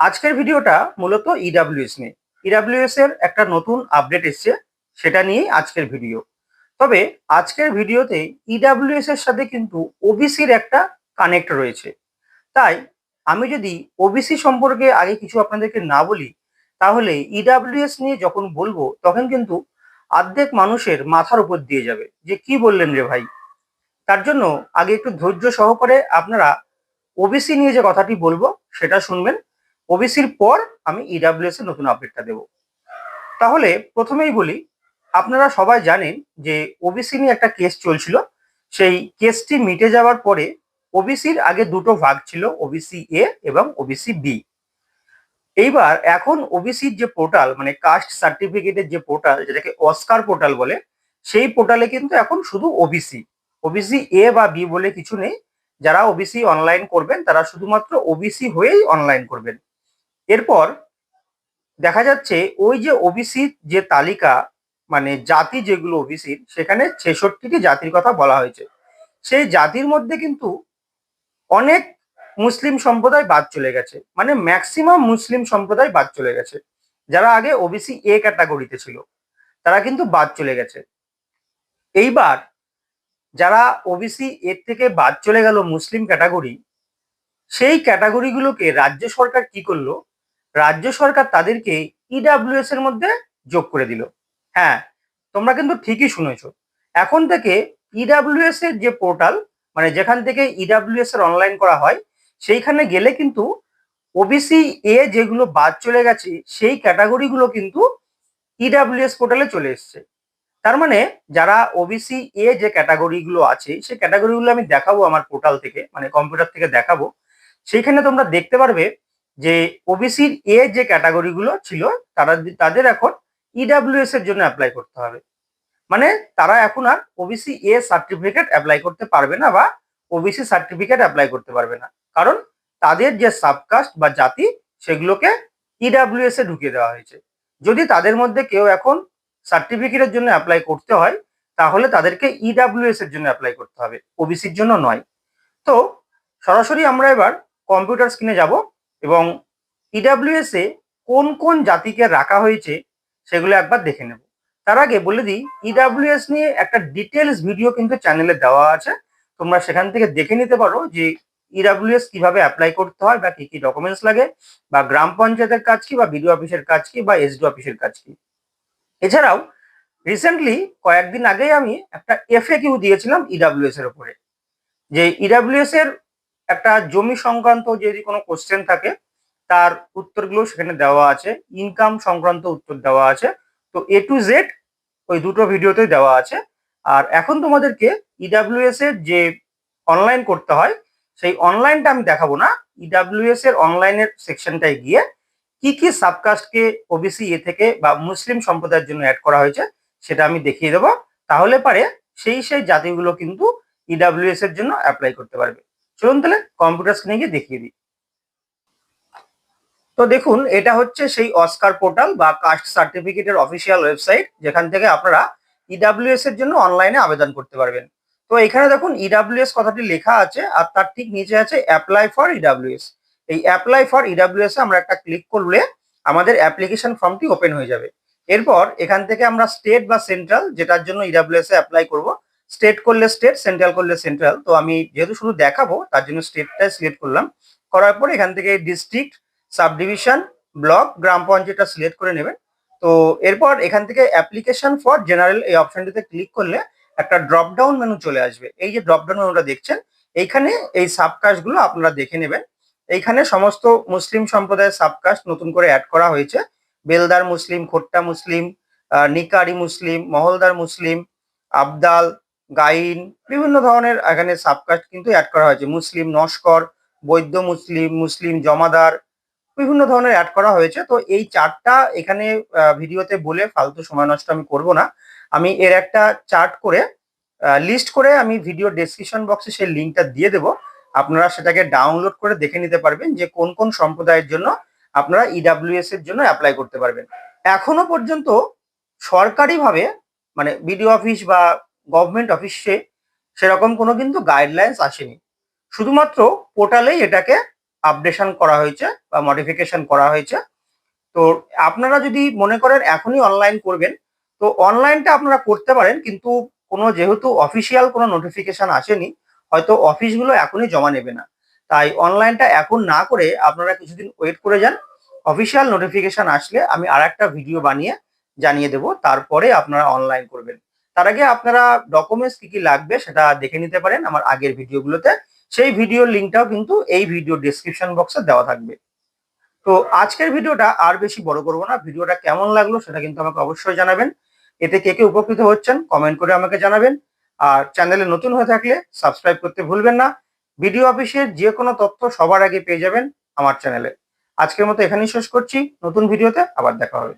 আজকের ভিডিওটা মূলত ইডাব্লিউএস নিয়ে। ইডাব্লিউএস এর একটা নতুন আপডেট এসছে, সেটা নিয়েই আজকের ভিডিও। তবে আজকের ভিডিওতে ইডাব্লিউএস এর সাথে কিন্তু ওবিসির একটা কানেক্ট রয়েছে। তাই আমি যদি ওবিসি সম্পর্কে আগে কিছু আপনাদেরকে না বলি, তাহলে ইডাব্লিউএস নিয়ে যখন বলব, তখন কিন্তু অর্ধেক মানুষের মাথার উপর দিয়ে যাবে যে কি বললেন রে ভাই? তার জন্য আগে একটু ধৈর্য সহকারে আপনারা ওবিসি নিয়ে যে কথাটি বলব, সেটা শুনবেন। ওবিসির পর আমি ইডাব্লিউএস এর নতুন আপডেটটা দেব তাহলে প্রথমেই বলি আপনারা সবাই জানেন যে ওবিসি নিয়ে একটা কেস চলছিল সেই কেসটি মিটে যাওয়ার পরে ওবিসির আগে দুটো ভাগ ছিল ওবিসি এ এবং ওবিসি বি এইবার এখন ওবিসির যে পোর্টাল মানে কাস্ট সার্টিফিকেটের যে পোর্টাল যেটাকে অস্কার পোর্টাল বলে সেই পোর্টালে কিন্তু এখন শুধু ওবিসি ওবিসি এ বা বি বলে কিছু নেই যারা ওবিসি অনলাইন করবেন তারা শুধুমাত্র ওবিসি হয়েই অনলাইন করবেন এরপর দেখা যাচ্ছে ওই যে ওবিসি যে তালিকা মানে জাতি যেগুলো ওবিসির সেখানে ছেষট্টিটি জাতির কথা বলা হয়েছে। সেই জাতির মধ্যে কিন্তু অনেক মুসলিম সম্প্রদায় বাদ চলে গেছে। মানে ম্যাক্সিমাম মুসলিম সম্প্রদায় বাদ চলে গেছে। যারা আগে ওবিসি এ ক্যাটাগরিতে ছিল, তারা কিন্তু বাদ চলে গেছে। এইবার যারা ওবিসি এর থেকে বাদ চলে গেল মুসলিম ক্যাটাগরি, সেই ক্যাটাগরিগুলোকে রাজ্য সরকার কি করল? রাজ্য সরকার তাদেরকে ইডাব্লিউএস এর মধ্যে যোগ করে দিল। হ্যাঁ তোমরা কিন্তু ঠিকই শুনেছো। এখন থেকে ইডাব্লিউএস এর যে পোর্টাল মানে যেখান থেকে ইডাব্লিউএস এর অনলাইন করা হয়, সেইখানে গেলে কিন্তু ওবিসি এ যেগুলো বাদ চলে গেছে, সেই ক্যাটাগরিগুলো কিন্তু ইডাব্লিউএস পোর্টালে চলে এসছে। তার মানে যারা ওবিসি এ যে ক্যাটাগরিগুলো আছে, সেই ক্যাটাগরিগুলো আমি দেখাবো আমার পোর্টাল থেকে মানে কম্পিউটার থেকে দেখাবো। সেইখানে তোমরা দেখতে পারবে যে ওবিসির এ যে ক্যাটাগরিগুলো ছিল, তারা তাদের এখন ইডাব্লিউএস এর জন্য অ্যাপ্লাই করতে হবে। মানে তারা এখন আর ওবিসি এ সার্টিফিকেট অ্যাপ্লাই করতে পারবে না বা ওবিসি সার্টিফিকেট অ্যাপ্লাই করতে পারবে না। কারণ তাদের যে সাবকাস্ট বা জাতি, সেগুলোকে ইডাব্লিউএস এ ঢুকিয়ে দেওয়া হয়েছে। যদি তাদের মধ্যে কেউ এখন সার্টিফিকেটের জন্য অ্যাপ্লাই করতে হয়, তাহলে তাদেরকে ইডাব্লিউএস এর জন্য অ্যাপ্লাই করতে হবে। ওবিসির জন্য নয়। তো সরাসরি আমরা এবার কম্পিউটার স্ক্রিনে যাব। এবং ইডাব্লিউএস এ কোন কোন জাতিকে রাখা হয়েছে সেগুলো একবার দেখে নেব। তার আগে বলে দিই ইডাব্লিউএস নিয়ে একটা ডিটেলস ভিডিও কিন্তু চ্যানেলে দেওয়া আছে। তোমরা সেখান থেকে দেখে নিতে পারো যে ইডাব্লিউএস কীভাবে অ্যাপ্লাই করতে হয় বা কি কি ডকুমেন্টস লাগে বা গ্রাম পঞ্চায়েতের কাজ কি বা বিডিও অফিসের কাজ কি বা এসডি অফিসের কাজ কি। এছাড়াও রিসেন্টলি কয়েকদিন আগেই আমি একটা এফএ কিউ দিয়েছিলাম ইডাব্লিউএস এর উপরে। যে ইডাব্লিউএস এর একটা জমি সংক্রান্ত যদি কোনো কোশ্চেন থাকে, তার উত্তরগুলো সেখানে দেওয়া আছে ইনকাম সংক্রান্ত উত্তর দেওয়া আছে, তো এ টু জেড ওই দুটো ভিডিওতে দেওয়া আছে। আর এখন তোমাদেরকে ইডাব্লিউএস এর যে অনলাইন করতে হয়, সেই অনলাইনটা আমি দেখাবো না। ইডাব্লিউএস এর অনলাইনের সেকশনটায় গিয়ে কি কি সাবকাস্টকে ওবিসি এ থেকে বা মুসলিম সম্প্রদায়ের জন্য অ্যাড করা হয়েছে, সেটা আমি দেখিয়ে দেবো। তাহলে পারে সেই সেই জাতিগুলো কিন্তু ইডাব্লিউএস এর জন্য অ্যাপ্লাই করতে পারবে। চলুন তাহলে কম্পিউটার স্ক্রিনে গিয়ে দেখিয়ে দিই। তো দেখুন, এটা হচ্ছে সেই অস্কার পোর্টাল বা কাস্ট সার্টিফিকেটের অফিসিয়াল ওয়েবসাইট যেখান থেকে আপনারা ইডাব্লিউএস এর জন্য অনলাইনে আবেদন করতে পারবেন। তো এখানে দেখুন ইডাব্লিউএস কথাটি লেখা আছে, আর তার ঠিক নিচে আছে অ্যাপ্লাই ফর ইডাব্লিউএস এই অ্যাপ্লাই ফর ইডাব্লিউএস এ আমরা একটা ক্লিক করলে আমাদের অ্যাপ্লিকেশন ফর্মটি ওপেন হয়ে যাবে। এরপর এখান থেকে আমরা স্টেট বা সেন্ট্রাল যেটার জন্য ইডাব্লিউএস এ অ্যাপ্লাই করব স্টেট করলে স্টেট সেন্ট্রাল করলে সেন্ট্রাল তো আমি যেহেতু শুধু দেখাবো, তার জন্য স্টেটটাই সিলেক্ট করলাম। করার পর এখান থেকে ডিস্ট্রিক্ট সাব ডিভিশন ব্লক গ্রাম পঞ্চায়েতটা সিলেক্ট করে নেবেন। তো এরপর এখান থেকে অ্যাপ্লিকেশন ফর জেনারেল এই অপশনটিতে ক্লিক করলে একটা ড্রপ ডাউন মেনু চলে আসবে। এই যে ড্রপ ডাউন মেনুটা দেখছেন, এইখানে এই সাবকাস্টগুলো আপনারা দেখে নেবেন। এইখানে সমস্ত মুসলিম সম্প্রদায়ের সাবকাস্ট নতুন করে অ্যাড করা হয়েছে। বেলদার মুসলিম, খোট্টা মুসলিম নিকারি মুসলিম, মহলদার মুসলিম, আবদাল গাইন, বিভিন্ন ধরনের এখানে সাবকাস্ট কিন্তু অ্যাড করা হয়েছে। মুসলিম নস্কর, বৈদ্য মুসলিম মুসলিম জমাদার, বিভিন্ন ধরনের অ্যাড করা হয়েছে। তো এই চার্টটা এখানে ভিডিওতে বলে ফালতু সময় নষ্ট আমি করব না। আমি এর একটা চার্ট করে লিস্ট করে আমি ভিডিও ডেসক্রিপশন বক্সে সেই লিঙ্কটা দিয়ে দেবো। আপনারা সেটাকে ডাউনলোড করে দেখে নিতে পারবেন যে কোন কোন সম্প্রদায়ের জন্য আপনারা ইডাব্লিউএস এর জন্য অ্যাপ্লাই করতে পারবেন। এখনও পর্যন্ত সরকারিভাবে মানে বিডিও অফিস বা গভর্নমেন্ট অফিসে সেরকম কোনো কিন্তু গাইডলাইন্স আসেনি। শুধুমাত্র পোর্টালেই এটাকে আপডেশন করা হয়েছে বা মডিফিকেশন করা হয়েছে। তো আপনারা যদি মনে করেন এখনই অনলাইন করবেন, তো অনলাইনটা আপনারা করতে পারেন, কিন্তু কোনো যেহেতু অফিসিয়াল কোনো নোটিফিকেশন আসেনি, হয়তো অফিসগুলো এখনই জমা নেবে না। তাই অনলাইনটা এখন না করে আপনারা কিছুদিন ওয়েট করে যান। অফিসিয়াল নোটিফিকেশন আসলে আমি আর একটা ভিডিও বানিয়ে জানিয়ে দেব, তারপরে আপনারা অনলাইন করবেন। তার আগে আপনারা ডকুমেন্টস কি কি লাগবে সেটা দেখে নিতে পারেন আমার আগের ভিডিওগুলোতে সেই ভিডিওর লিঙ্কটাও কিন্তু এই ভিডিও ডিসক্রিপশন বক্সে দেওয়া থাকবে। তো আজকের ভিডিওটা আর বেশি বড় করব না। ভিডিওটা কেমন লাগল সেটা কিন্তু আমাকে অবশ্যই জানাবেন। এতে কে কে উপকৃত হচ্ছেন কমেন্ট করে আমাকে জানাবেন। আর চ্যানেলে নতুন হয়ে থাকলে সাবস্ক্রাইব করতে ভুলবেন না। ভিডিও অফিসের যে কোনো তথ্য সবার আগে পেয়ে যাবেন আমার চ্যানেলে আজকের মতো এখানেই শেষ করছি। নতুন ভিডিওতে আবার দেখা হবে।